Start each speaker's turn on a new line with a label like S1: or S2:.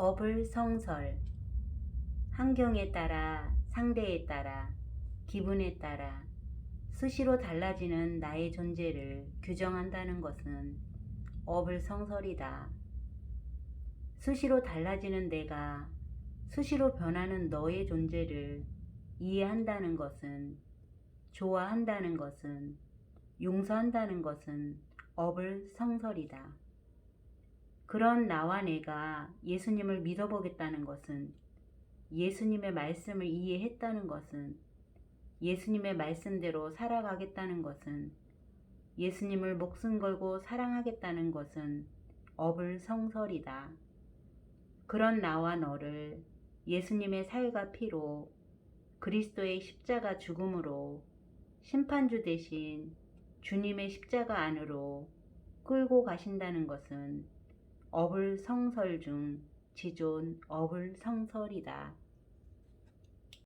S1: 어불성설 환경에 따라 상대에 따라 기분에 따라 수시로 달라지는 나의 존재를 규정한다는 것은 어불성설이다. 수시로 달라지는 내가 수시로 변하는 너의 존재를 이해한다는 것은 좋아한다는 것은 용서한다는 것은 어불성설이다. 그런 나와 내가 예수님을 믿어보겠다는 것은 예수님의 말씀을 이해했다는 것은 예수님의 말씀대로 살아가겠다는 것은 예수님을 목숨 걸고 사랑하겠다는 것은 어불성설이다. 그런 나와 너를 예수님의 살과 피로 그리스도의 십자가 죽음으로 심판주 대신 주님의 십자가 안으로 끌고 가신다는 것은 어불성설 중 지존 어불성설이다.